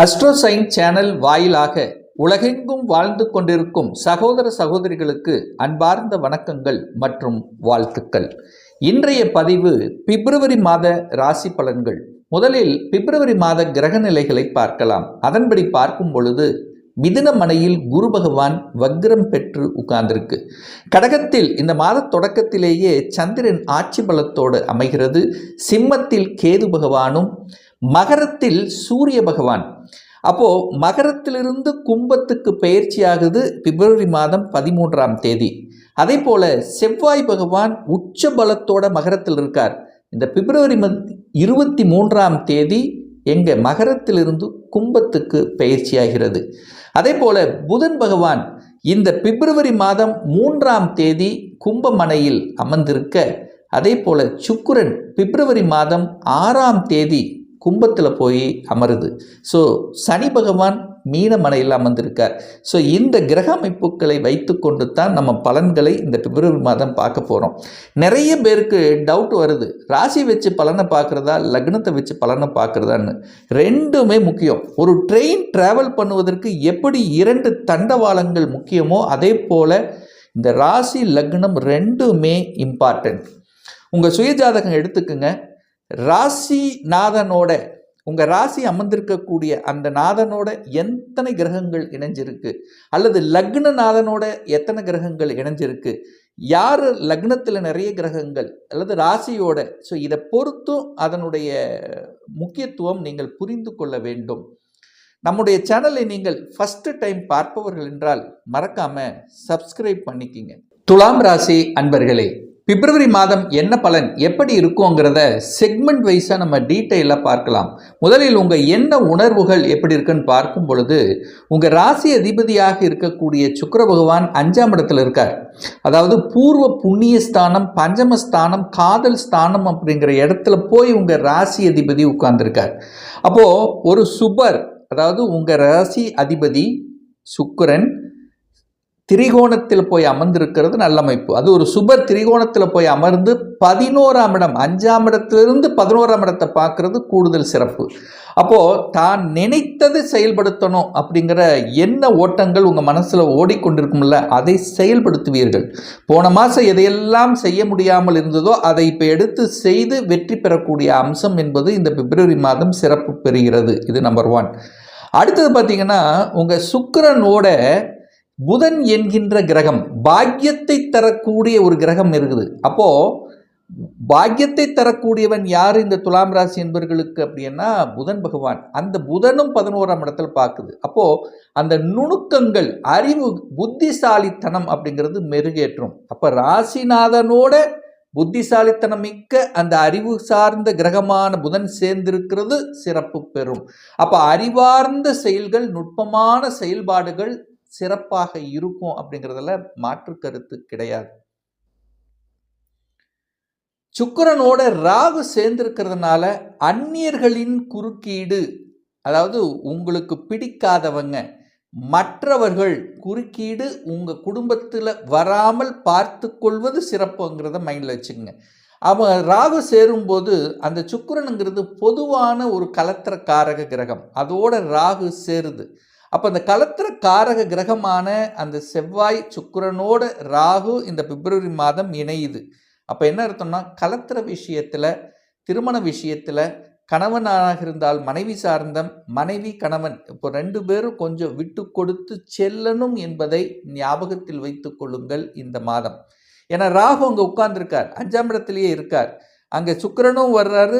அஸ்ட்ரோசைன் channel வாயிலாக உலகெங்கும் வாழ்ந்து கொண்டிருக்கும் சகோதர சகோதரிகளுக்கு அன்பார்ந்த வணக்கங்கள் மற்றும் வாழ்த்துக்கள். இன்றைய பதிவு பிப்ரவரி மாத ராசி பலன்கள். முதலில் பிப்ரவரி மாத கிரக நிலைகளை பார்க்கலாம். அதன்படி பார்க்கும் பொழுது மிதுன மனையில் குரு பகவான் வக்ரம் பெற்று உட்கார்ந்திருக்கு. கடகத்தில் இந்த மாத தொடக்கத்திலேயே சந்திரன் ஆட்சி பலத்தோடு அமைகிறது. சிம்மத்தில் கேது பகவானும் மகரத்தில் சூரிய பகவான். அப்போது மகரத்திலிருந்து கும்பத்துக்கு பயிற்சி ஆகுது பிப்ரவரி மாதம் பதிமூன்றாம் தேதி. அதே போல் செவ்வாய் பகவான் உச்ச பலத்தோட மகரத்தில் இருக்கார். இந்த பிப்ரவரி மத் இருபத்தி மூன்றாம் தேதி எங்கள் மகரத்திலிருந்து கும்பத்துக்கு பயிற்சியாகிறது அதே போல் புதன் பகவான் இந்த பிப்ரவரி மாதம் மூன்றாம் தேதி கும்பமனையில் அமர்ந்திருக்க அதே போல் சுக்குரன் பிப்ரவரி மாதம் ஆறாம் தேதி கும்பத்தில் போய் அமருது. ஸோ சனி பகவான் மீனமனையில் அமர்ந்திருக்கார். ஸோ இந்த கிரக அமைப்புகளை வைத்துக்கொண்டு தான் நம்ம பலன்களை இந்த பிப்ரவரி மாதம் பார்க்க போகிறோம் நிறைய பேருக்கு டவுட் வருது. ராசி வச்சு பலனை பார்க்குறதா லக்னத்தை வச்சு பலனை பார்க்குறதான்னு. ரெண்டுமே முக்கியம். ஒரு ட்ரெயின் ட்ராவல் பண்ணுவதற்கு எப்படி இரண்டு தண்டவாளங்கள் முக்கியமோ அதே போல் இந்த ராசி லக்னம் ரெண்டுமே இம்பார்ட்டன்ட் உங்கள் சுயஜாதகம் எடுத்துக்கோங்க. ராசி நாதனோட உங்கள் ராசி அமர்ந்திருக்கக்கூடிய அந்த நாதனோட எத்தனை கிரகங்கள் இணைஞ்சிருக்கு? அல்லது லக்ன நாதனோட எத்தனை கிரகங்கள் இணைஞ்சிருக்கு? யார் லக்னத்தில் நிறைய கிரகங்கள் அல்லது ராசியோட? ஸோ இதை பொறுத்தும் அதனுடைய முக்கியத்துவம் நீங்கள் புரிந்து கொள்ள வேண்டும். நம்முடைய சேனலை நீங்கள் ஃபஸ்ட்டு டைம் பார்ப்பவர்கள் என்றால் மறக்காமல் சப்ஸ்கிரைப் பண்ணிக்கிங்க. துலாம் ராசி அன்பர்களே பிப்ரவரி மாதம் என்ன பலன் எப்படி இருக்குங்கிறத செக்மெண்ட் வைஸாக நம்ம டீட்டெயிலாக பார்க்கலாம். முதலில் உங்கள் என்ன உணர்வுகள் எப்படி இருக்குன்னு பார்க்கும் பொழுது உங்கள் ராசி அதிபதியாக இருக்கக்கூடிய சுக்கர பகவான் அஞ்சாம் இடத்துல இருக்கார். அதாவது பூர்வ புண்ணிய ஸ்தானம் பஞ்சம ஸ்தானம் காதல் ஸ்தானம் அப்படிங்கிற இடத்துல போய் உங்கள் ராசி அதிபதி உட்கார்ந்துருக்கார். அப்போது ஒரு சுபர் அதாவது உங்கள் ராசி அதிபதி சுக்கிரன் திரிகோணத்தில் போய் அமர்ந்திருக்கிறது நல்ல அமைப்பு அது ஒரு சுபர் திரிகோணத்தில் போய் அமர்ந்து பதினோராம் இடம் அஞ்சாம் இடத்திலிருந்து பதினோராம் இடத்தை பார்க்கறது கூடுதல் சிறப்பு. அப்போது தான் நினைத்தது செயல்படுத்தணும் அப்படிங்கிற என்ன ஓட்டங்கள் உங்கள் மனசில் ஓடிக்கொண்டிருக்கும்ல அதை செயல்படுத்துவீர்கள். போன மாதம் எதையெல்லாம் செய்ய முடியாமல் இருந்ததோ அதை இப்போ எடுத்து செய்து வெற்றி பெறக்கூடிய அம்சம் என்பது இந்த பிப்ரவரி மாதம் சிறப்பு பெறுகிறது. இது நம்பர் ஒன் அடுத்தது பார்த்தீங்கன்னா உங்கள் சுக்கரனோட புதன் என்கின்ற கிரகம் பாக்கியத்தை தரக்கூடிய ஒரு கிரகம் இருக்குது. அப்போ பாக்கியத்தை தரக்கூடியவன் யார் இந்த துலாம் ராசி என்பவர்களுக்கு அப்படின்னா புதன் பகவான். அந்த புதனும் பதினோராம் இடத்துல பார்க்குது. அப்போ அந்த நுணுக்கங்கள் அறிவு புத்திசாலித்தனம் அப்படிங்கிறது மெருகேற்றும். அப்போ ராசிநாதனோட புத்திசாலித்தனம் மிக்க அந்த அறிவு சார்ந்த கிரகமான புதன் சேர்ந்திருக்கிறது சிறப்பு பெறும். அப்போ அறிவார்ந்த செயல்கள் நுட்பமான செயல்பாடுகள் சிறப்பாக இருக்கும் அப்படிங்கிறதுல மாற்று கருத்து கிடையாது. சுக்கரனோட ராகு சேர்ந்திருக்கிறதுனால அந்நியர்களின் குறுக்கீடு அதாவது உங்களுக்கு பிடிக்காதவங்க மற்றவர்கள் குறுக்கீடு உங்கள் குடும்பத்தில் வராமல் பார்த்து கொள்வது சிறப்புங்கிறத மைண்டில் வச்சுக்கோங்க. அவன் ராகு சேரும்போது அந்த சுக்கரனுங்கிறது பொதுவான ஒரு கலத்திர காரக கிரகம். அதோட ராகு சேருது. அப்போ அந்த கலத்திர காரக கிரகமான அந்த செவ்வாய் சுக்கிரனோட ராகு இந்த பிப்ரவரி மாதம் இணையுது. அப்போ என்ன அர்த்தம்னா கலத்திர விஷயத்தில் திருமண விஷயத்தில் கணவனாக இருந்தால் மனைவி சார்ந்தம் மனைவி கணவன் இப்போ ரெண்டு பேரும் கொஞ்சம் விட்டு கொடுத்து செல்லணும் என்பதை ஞாபகத்தில் வைத்து கொள்ளுங்கள் இந்த மாதம். ஏன்னா ராகு அங்கே உட்கார்ந்துருக்கார் அஞ்சாம் இடத்திலேயே இருக்கார். அங்கே சுக்கிரனும் வர்றாரு.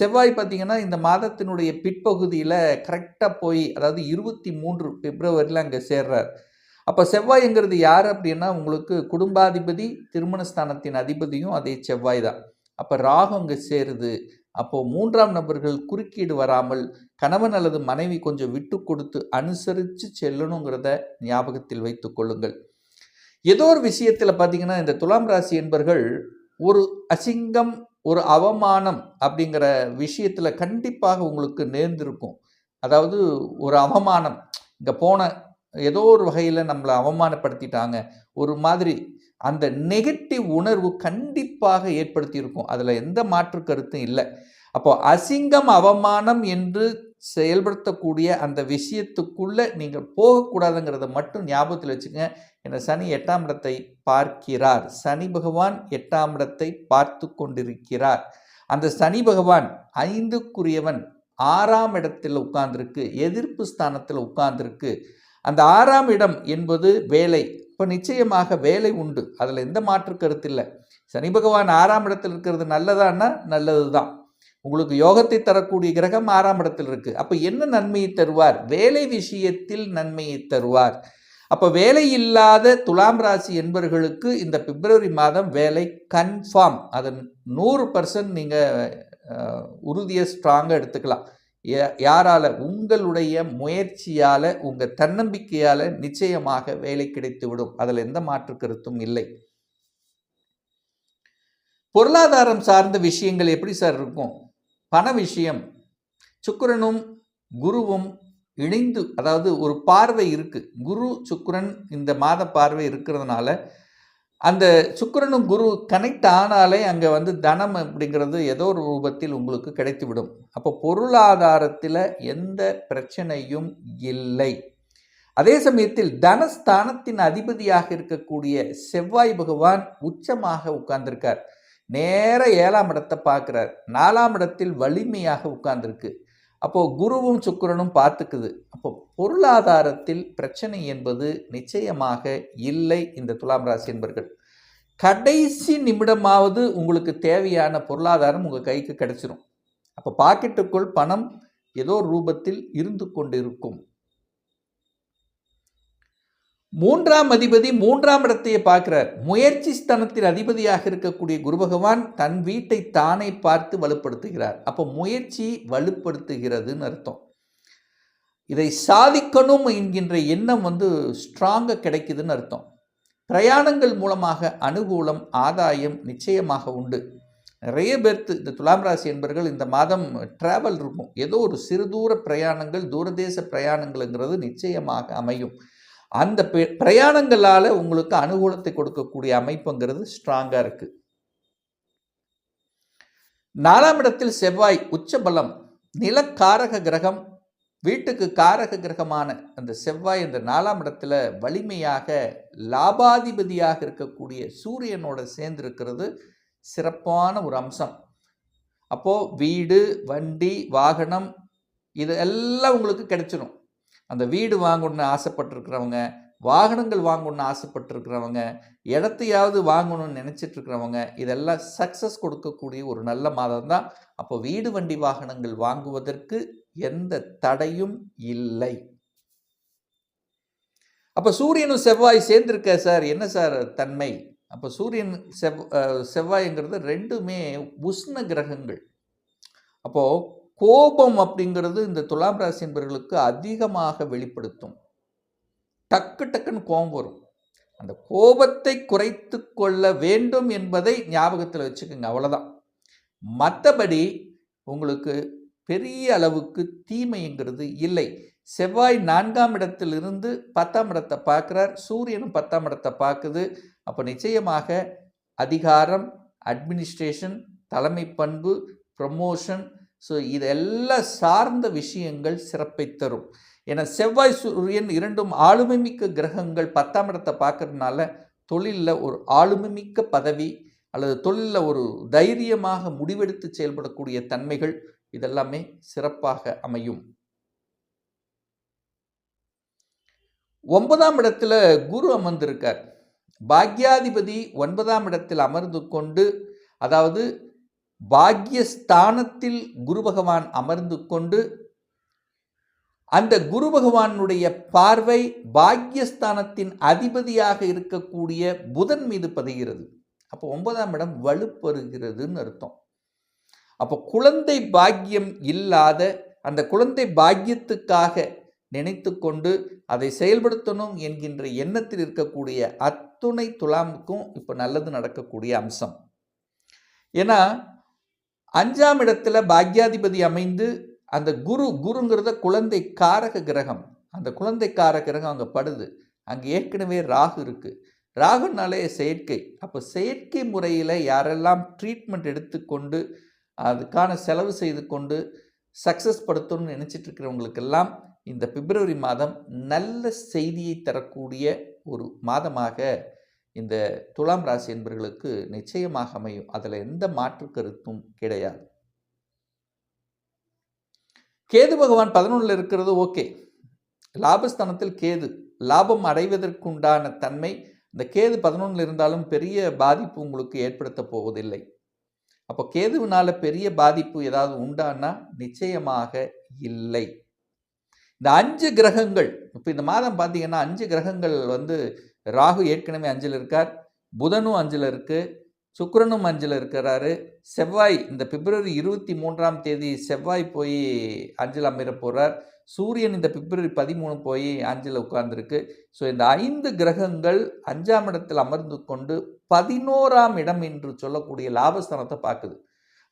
செவ்வாய் பார்த்தீங்கன்னா இந்த மாதத்தினுடைய பிற்பகுதியில் கரெக்டாக போய் அதாவது இருபத்தி மூன்று பிப்ரவரியில் அங்கே சேர்றார். அப்போ செவ்வாய்ங்கிறது யார் அப்படின்னா உங்களுக்கு குடும்பாதிபதி திருமணஸ்தானத்தின் அதிபதியும் அதே செவ்வாய் தான். அப்போ ராகு அங்கே சேருது. அப்போது மூன்றாம் நபர்கள் குறுக்கீடு வராமல் கணவன் அல்லது மனைவி கொஞ்சம் விட்டு கொடுத்து அனுசரித்து செல்லணுங்கிறத ஞாபகத்தில் வைத்து கொள்ளுங்கள். ஏதோ ஒரு விஷயத்தில் பார்த்தீங்கன்னா இந்த துலாம் ராசி என்பர்கள் ஒரு அசிங்கம் ஒரு அவமானம் அப்படிங்கிற விஷயத்தில் கண்டிப்பாக உங்களுக்கு நேர்ந்திருக்கும். அதாவது ஒரு அவமானம். இங்கே போன ஏதோ ஒரு வகையில் நம்மளை அவமானப்படுத்திட்டாங்க. ஒரு மாதிரி அந்த நெகட்டிவ் உணர்வு கண்டிப்பாக ஏற்படுத்தியிருக்கும். அதில் எந்த மாற்று கருத்தும் இல்லை. அப்போ அசிங்கம் அவமானம் என்று செயல்படுத்தக்கூடிய அந்த விஷயத்துக்குள்ளே நீங்கள் போகக்கூடாதுங்கிறத மட்டும் ஞாபகத்தில் வச்சுக்கோங்க என்னை சனி எட்டாம் இடத்தை பார்க்கிறார். சனி பகவான் எட்டாம் இடத்தை பார்த்து கொண்டிருக்கிறார். அந்த சனி பகவான் ஐந்துக்குரியவன் ஆறாம் இடத்தில் உட்கார்ந்துருக்கு எதிர்ப்பு ஸ்தானத்தில் உட்கார்ந்துருக்கு. அந்த ஆறாம் இடம் என்பது வேலை. இப்போ நிச்சயமாக வேலை உண்டு. அதில் எந்த மாற்று கருத்து இல்லை. சனி பகவான் ஆறாம் இடத்தில் இருக்கிறது நல்லதான்னா நல்லது தான் உங்களுக்கு யோகத்தை தரக்கூடிய கிரகம் ஆறாம் இடத்தில் இருக்கு. அப்போ என்ன நன்மையை தருவார்? வேலை விஷயத்தில் நன்மையை தருவார். அப்போ வேலை இல்லாத துலாம் ராசி என்பவர்களுக்கு இந்த பிப்ரவரி மாதம் வேலை கன்ஃபார்ம் அதை நூறு பர்சன்ட் நீங்கள் உறுதியை ஸ்ட்ராங்காக எடுத்துக்கலாம். யாரால? உங்களுடைய முயற்சியால் உங்கள் தன்னம்பிக்கையால் நிச்சயமாக வேலை கிடைத்துவிடும். அதில் எந்த மாற்று கருத்தும் இல்லை. பொருளாதாரம் சார்ந்த விஷயங்கள் எப்படி சார் இருக்கும்? பண விஷயம். சுக்கிரனும் குருவும் இணைந்து அதாவது ஒரு பார்வை இருக்குது குரு சுக்கரன் இந்த மாத பார்வை இருக்கிறதுனால அந்த சுக்கரனும் குரு கனெக்ட் ஆனாலே அங்கே வந்து தனம் அப்படிங்கிறது ஏதோ ஒரு ரூபத்தில் உங்களுக்கு கிடைத்துவிடும். அப்போ பொருளாதாரத்தில் எந்த பிரச்சனையும் இல்லை. அதே சமயத்தில் தனஸ்தானத்தின் அதிபதியாக இருக்கக்கூடிய செவ்வாய் பகவான் உச்சமாக உட்கார்ந்திருக்கார். நேர ஏழாம் இடத்தை பார்க்குறார். நாலாம் இடத்தில் வலிமையாக உட்கார்ந்துருக்கு. அப்போது குருவும் சுக்கரனும் பார்த்துக்குது. அப்போ பொருளாதாரத்தில் பிரச்சனை என்பது நிச்சயமாக இல்லை இந்த துலாம் ராசி என்பர்கள். கடைசி நிமிடமாவது உங்களுக்கு தேவையான பொருளாதாரம் உங்கள் கைக்கு கிடைச்சிரும். அப்போ பாக்கெட்டுக்குள் பணம் ஏதோ ரூபத்தில் இருந்து கொண்டிருக்கும். மூன்றாம் அதிபதி மூன்றாம் இடத்தையே பார்க்கிறார். முயற்சி ஸ்தனத்தில் அதிபதியாக இருக்கக்கூடிய குரு பகவான் தன் வீட்டை தானே பார்த்து வலுப்படுத்துகிறார். அப்போ முயற்சி வலுப்படுத்துகிறதுன்னு அர்த்தம். இதை சாதிக்கணும் என்கின்ற எண்ணம் வந்து ஸ்ட்ராங்காக கிடைக்குதுன்னு அர்த்தம். பிரயாணங்கள் மூலமாக அனுகூலம் ஆதாயம் நிச்சயமாக உண்டு. நிறைய பேர்த்து இந்த துலாம் ராசி என்பர்கள் இந்த மாதம் டிராவல் இருக்கும். ஏதோ ஒரு சிறு தூர பிரயாணங்கள் தூரதேச பிரயாணங்கள்ங்கிறது நிச்சயமாக அமையும். அந்த பிரயாணங்களால் உங்களுக்கு அனுகூலத்தை கொடுக்கக்கூடிய அமைப்புங்கிறது ஸ்ட்ராங்காக இருக்குது நாலாம் இடத்தில் செவ்வாய் உச்சபலம் நிலக்காரக கிரகம் வீட்டுக்கு காரக கிரகமான அந்த செவ்வாய் அந்த நாலாம் இடத்துல வலிமையாக லாபாதிபதியாக இருக்கக்கூடிய சூரியனோட சேர்ந்திருக்கிறது சிறப்பான ஒரு அம்சம். அப்போது வீடு வண்டி வாகனம் இது எல்லாம் உங்களுக்கு கிடைச்சிடும் அந்த வீடு வாங்கணும்னு ஆசைப்பட்டிருக்கிறவங்க வாகனங்கள் வாங்கணும்னு ஆசைப்பட்டிருக்கிறவங்க இடத்தையாவது வாங்கணும்னு நினச்சிட்ருக்கிறவங்க இதெல்லாம் சக்ஸஸ் கொடுக்கக்கூடிய ஒரு நல்ல மாதம் தான். அப்போ வீடு வண்டி வாகனங்கள் வாங்குவதற்கு எந்த தடையும் இல்லை. அப்போ சூரியனும் செவ்வாய் சேர்ந்திருக்க சார் என்ன சார் தன்மை? அப்போ சூரியன் செவ் செவ்வாய்ங்கிறது ரெண்டுமே உஷ்ண கிரகங்கள். அப்போது கோபம் அப்படிங்கிறது இந்த துலாம் ராசி என்பவர்களுக்கு அதிகமாக வெளிப்படுத்தும். டக்கு டக்குன்னு கோபம் வரும். அந்த கோபத்தை குறைத்து கொள்ள வேண்டும் என்பதை ஞாபகத்தில் வச்சுக்கோங்க அவ்வளோதான் மற்றபடி உங்களுக்கு பெரிய அளவுக்கு தீமைங்கிறது இல்லை. செவ்வாய் நான்காம் இடத்திலிருந்து பத்தாம் இடத்தை பார்க்குறார். சூரியனும் பத்தாம் இடத்தை பார்க்குது. அப்போ நிச்சயமாக அதிகாரம் அட்மினிஸ்ட்ரேஷன் தலைமை பண்பு ப்ரமோஷன் ஸோ இதெல்லாம் சார்ந்த விஷயங்கள் சிறப்பை தரும். ஏன்னா செவ்வாய் சூரியன் இரண்டும் ஆளுமை மிக்க கிரகங்கள் பத்தாம் இடத்தை பார்க்கறதுனால தொழிலில் ஒரு ஆளுமை மிக்க பதவி அல்லது தொழிலில் ஒரு தைரியமாக முடிவெடுத்து செயல்படக்கூடிய தன்மைகள் இதெல்லாமே சிறப்பாக அமையும். ஒன்பதாம் இடத்துல குரு அமர்ந்திருக்கார். பாக்யாதிபதி ஒன்பதாம் இடத்தில் அமர்ந்து கொண்டு அதாவது பாக்யஸ்தானத்தில் குரு பகவான் அமர்ந்து கொண்டு அந்த குரு பகவானுடைய பார்வை பாக்யஸ்தானத்தின் அதிபதியாக இருக்கக்கூடிய புதன் மீது பதிகிறது. அப்போ ஒன்பதாம் இடம் வலுப்பெறுகிறதுன்னு அர்த்தம். அப்போ குழந்தை பாக்கியம் இல்லாத அந்த குழந்தை பாக்கியத்துக்காக நினைத்து கொண்டு அதை செயல்படுத்தணும் என்கின்ற எண்ணத்தில் இருக்கக்கூடிய அத்துணை துலாமுக்கும் இப்போ நல்லது நடக்கக்கூடிய அம்சம். ஏன்னா அஞ்சாம் இடத்துல பாக்யாதிபதி அமைந்து அந்த குரு குருங்கிறத குழந்தை காரக கிரகம். அந்த குழந்தை காரக கிரகம் அங்கே படுது. அங்கே ஏற்கனவே ராகு இருக்குது ராகுனாலே செயற்கை. அப்போ செயற்கை முறையில் யாரெல்லாம் ட்ரீட்மெண்ட் எடுத்துக்கொண்டு அதுக்கான செலவு செய்து கொண்டு சக்ஸஸ் படுத்தணும்னு நினச்சிட்டு இருக்கிறவங்களுக்கெல்லாம் இந்த பிப்ரவரி மாதம் நல்ல செய்தியை தரக்கூடிய ஒரு மாதமாக இந்த துலாம் ராசி என்பவர்களுக்கு நிச்சயமாக அமையும். அதில் எந்த மாற்று கருத்தும் கிடையாது. கேது பகவான் பதினொன்றில் இருக்கிறது ஓகே. லாபஸ்தானத்தில் கேது. லாபம் அடைவதற்குண்டான தன்மை இந்த கேது பதினொன்றில் இருந்தாலும் பெரிய பாதிப்பு உங்களுக்கு ஏற்படுத்த போவதில்லை. அப்போ கேதுவினால பெரிய பாதிப்பு ஏதாவது உண்டானா? நிச்சயமாக இல்லை. இந்த அஞ்சு கிரகங்கள் இப்போ இந்த மாதம் பார்த்தீங்கன்னா அஞ்சு கிரகங்கள் வந்து ராகு ஏற்கனவே அஞ்சில் இருக்கார் புதனும் அஞ்சில் இருக்குது சுக்கரனும் அஞ்சில் இருக்கிறாரு. செவ்வாய் இந்த பிப்ரவரி இருபத்தி மூன்றாம் தேதி செவ்வாய் போய் அஞ்சில் அமர போகிறார் சூரியன் இந்த பிப்ரவரி பதிமூணு போய் அஞ்சில் உட்கார்ந்துருக்கு. ஸோ இந்த ஐந்து கிரகங்கள் அஞ்சாம் இடத்தில் அமர்ந்து கொண்டு பதினோராம் இடம் என்று சொல்லக்கூடிய லாபஸ்தானத்தை பார்க்குது.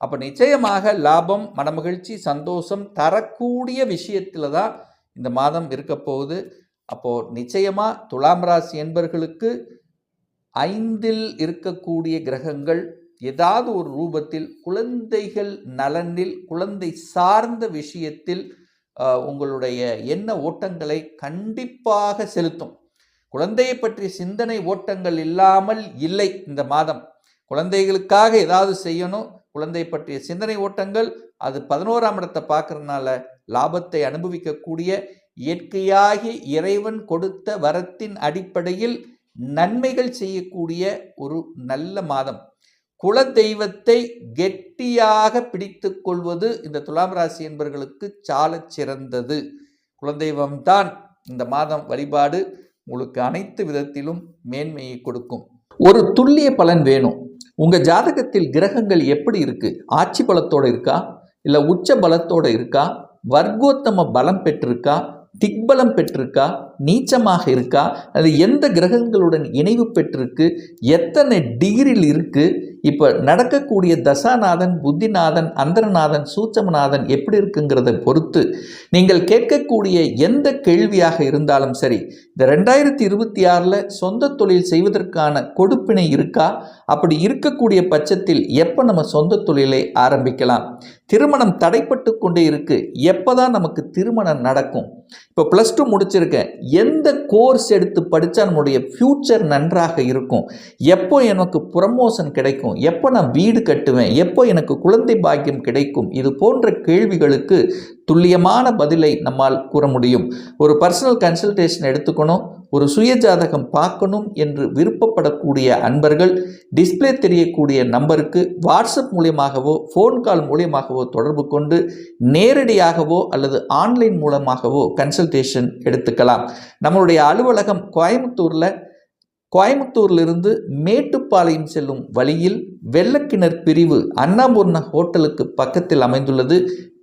அப்போ நிச்சயமாக லாபம் மனமகிழ்ச்சி சந்தோஷம் தரக்கூடிய விஷயத்தில் தான் இந்த மாதம் இருக்க போகுது. அப்போது நிச்சயமாக துலாம் ராசி என்பர்களுக்கு ஐந்தில் இருக்கக்கூடிய கிரகங்கள் ஏதாவது ஒரு ரூபத்தில் குழந்தைகள் நலனில் குழந்தை சார்ந்த விஷயத்தில் உங்களுடைய எண்ண ஓட்டங்களை கண்டிப்பாக செலுத்தும். குழந்தையை பற்றிய சிந்தனை ஓட்டங்கள் இல்லாமல் இல்லை இந்த மாதம். குழந்தைகளுக்காக ஏதாவது செய்யணும். குழந்தை பற்றிய சிந்தனை ஓட்டங்கள் அது பதினோராம் இடத்தை பார்க்கறதுனால லாபத்தை அனுபவிக்கக்கூடிய இயற்கையாகி இறைவன் கொடுத்த வரத்தின் அடிப்படையில் நன்மைகள் செய்யக்கூடிய ஒரு நல்ல மாதம். குல தெய்வத்தை கெட்டியாக பிடித்து கொள்வது இந்த துலாம் ராசி என்பவர்களுக்கு சால சிறந்தது. குலதெய்வம்தான் இந்த மாதம் வழிபாடு உங்களுக்கு அனைத்து விதத்திலும் மேன்மையை கொடுக்கும். ஒரு துல்லிய பலன் வேணும். உங்கள் ஜாதகத்தில் கிரகங்கள் எப்படி இருக்குது ஆட்சி பலத்தோடு இருக்கா? இல்லை உச்ச பலத்தோடு இருக்கா? வர்க்கோத்தம பலம் பெற்றிருக்கா? திக்பலம் பெற்றிருக்கா? நீச்சமாக இருக்கா? அது எந்த கிரகங்களுடன் இணைவு பெற்றிருக்கு? எத்தனை டிகிரியில் இருக்குது இப்போ நடக்கக்கூடிய தசாநாதன் புத்திநாதன் அந்தரநாதன் சூச்சமநாதன் எப்படி இருக்குங்கிறத பொறுத்து நீங்கள் கேட்கக்கூடிய எந்த கேள்வியாக இருந்தாலும் சரி இந்த ரெண்டாயிரத்தி இருபத்தி ஆறில் சொந்த தொழில் செய்வதற்கான கொடுப்பினை இருக்கா? அப்படி இருக்கக்கூடிய பட்சத்தில் எப்போ நம்ம சொந்த தொழிலை ஆரம்பிக்கலாம்? திருமணம் தடைப்பட்டு கொண்டே இருக்குது எப்போ தான் நமக்கு திருமணம் நடக்கும்? இப்போ ப்ளஸ் டூ முடிச்சிருக்கேன். எந்த கோர்ஸ் எடுத்து படித்தா நம்முடைய ஃப்யூச்சர் நன்றாக இருக்கும்? எப்போ எனக்கு ப்ரமோஷன் கிடைக்கும்? எப்போ நான் வீடு கட்டுவேன்? எப்போ எனக்கு குழந்தை பாக்கியம் கிடைக்கும்? இது போன்ற கேள்விகளுக்கு துல்லியமான பதிலை நம்மால் கூற முடியும். ஒரு பர்சனல் கன்சல்டேஷன் எடுத்துக்கணும். ஒரு சுய ஜாதகம் பார்க்கணும் என்று விருப்பப்படக்கூடிய அன்பர்கள் டிஸ்ப்ளே தெரியக்கூடிய நம்பருக்கு வாட்ஸ்அப் மூலியமாகவோ ஃபோன் கால் மூலியமாகவோ தொடர்பு கொண்டு நேரடியாகவோ அல்லது ஆன்லைன் மூலமாகவோ கன்சல்டேஷன் எடுத்துக்கலாம். நம்மளுடைய அலுவலகம் கோயம்புத்தூரில் கோயம்புத்தூர்லிருந்து மேட்டுப்பாளையம் செல்லும் வழியில் வெள்ளக்கிணர் பிரிவு அண்ணாபூர்ண ஹோட்டலுக்கு பக்கத்தில் அமைந்துள்ளது.